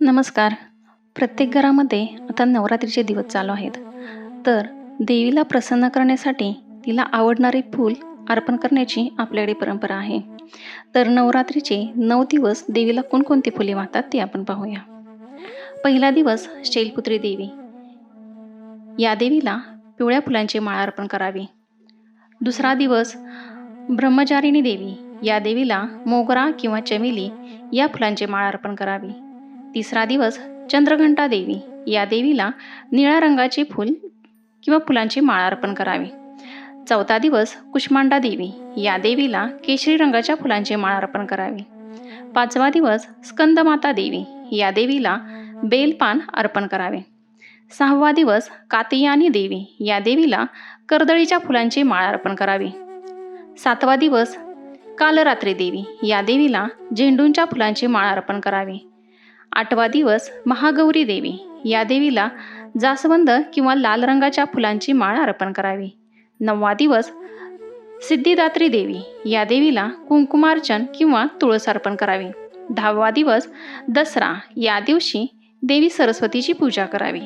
नमस्कार. प्रत्येक घरामध्ये आता नवरात्रीचे दिवस चालू आहेत. तर देवीला प्रसन्न करण्यासाठी तिला आवडणारे फूल अर्पण करण्याची आपल्याकडे परंपरा आहे. तर नवरात्रीचे नऊ दिवस देवीला कोणकोणती फुले वाहतात ते आपण पाहूया. पहिला दिवस शैलपुत्री देवी. या देवीला पिवळ्या फुलांची माळा अर्पण करावी. दुसरा दिवस ब्रह्मचारिणी देवी. या देवीला मोगरा किंवा चमेली या फुलांची माळ अर्पण करावी. तिसरा दिवस चंद्रघंटा देवी. या देवीला निळ्या रंगाचे फूल किंवा फुलांची माळ अर्पण करावी. चौथा दिवस कुष्मांडा देवी. या देवीला केशरी रंगाच्या फुलांची माळ अर्पण करावी. पाचवा दिवस स्कंदमाता देवी. या देवीला बेलपान अर्पण करावे. सहावा दिवस कातियानी देवी. या देवीला कर्दळीच्या फुलांची माळ अर्पण करावी. सातवा दिवस कालरात्री देवी या देवीला झेंडूंच्या फुलांची माळ अर्पण करावी. आठवा दिवस महागौरी देवी या देवीला जास्वंद किंवा लाल रंगाच्या फुलांची माळ अर्पण करावी. नववा दिवस सिद्धिदात्री देवी या देवीला कुंकुमार्चन किंवा तुळस अर्पण करावी. दहावा दिवस दसरा या दिवशी देवी सरस्वतीची पूजा करावी.